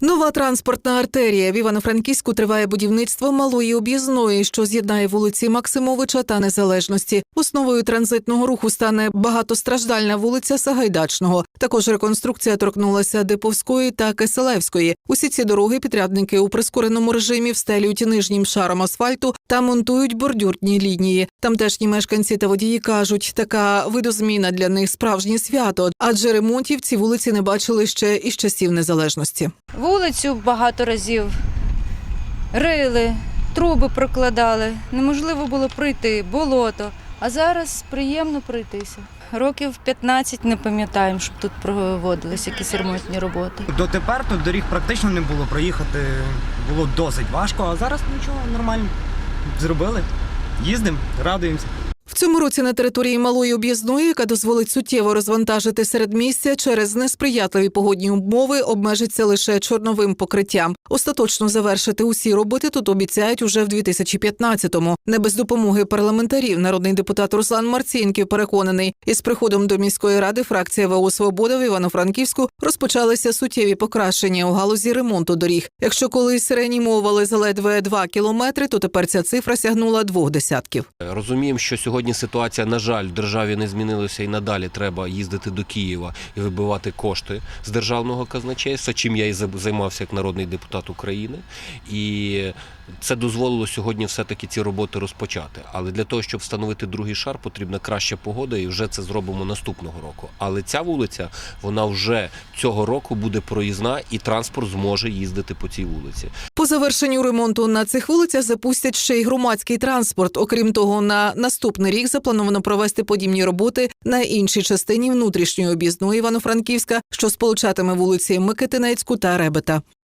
Нова транспортна артерія в Івано-Франківську триває будівництво малої об'їзної, що з'єднає вулиці Максимовича та Незалежності. Основою транзитного руху стане багатостраждальна вулиця Сагайдачного. Також реконструкція торкнулася Диповської та Киселевської. Усі ці дороги підрядники у прискореному режимі встелюють нижнім шаром асфальту та монтують бордюрні лінії. Тамтешні мешканці та водії кажуть, така видозміна для них справжнє свято, адже ремонтів ці вулиці не бачили ще із часів незалежності. Вулицю багато разів рили, труби прокладали. Неможливо було пройти, болото. А зараз приємно пройтися. Років 15 не пам'ятаємо, щоб тут проводились якісь ремонтні роботи. Дотепер тут доріг практично не було. Проїхати було досить важко, а зараз нічого нормально. Зробили. Їздимо, радуємося. Цьому році на території малої об'їзної, яка дозволить суттєво розвантажити середмістя через несприятливі погодні умови, обмежиться лише чорновим покриттям. Остаточно завершити усі роботи тут обіцяють уже в 2015-му. Не без допомоги парламентарів. Народний депутат Руслан Марцінків переконаний, із приходом до міської ради фракція ВО «Свобода» в Івано-Франківську розпочалися суттєві покращення у галузі ремонту доріг. Якщо колись реанімовували за ледве 2 кілометри, то тепер ця цифра сягнула двох десятків. Розуміємо, що сьогодні ситуація, на жаль, в державі не змінилася і надалі треба їздити до Києва і вибивати кошти з державного казначейства, чим я і займався як народний депутат України. І це дозволило сьогодні все-таки ці роботи розпочати. Але для того, щоб встановити другий шар, потрібна краща погода, і вже це зробимо наступного року. Але ця вулиця, вона вже цього року буде проїзна, і транспорт зможе їздити по цій вулиці. По завершенню ремонту на цих вулицях запустять ще й громадський транспорт. Окрім того, на наступний рік заплановано провести подібні роботи на іншій частині внутрішньої об'їзної Івано-Франківська, що сполучатиме вулиці Микитинецьку та Ребета.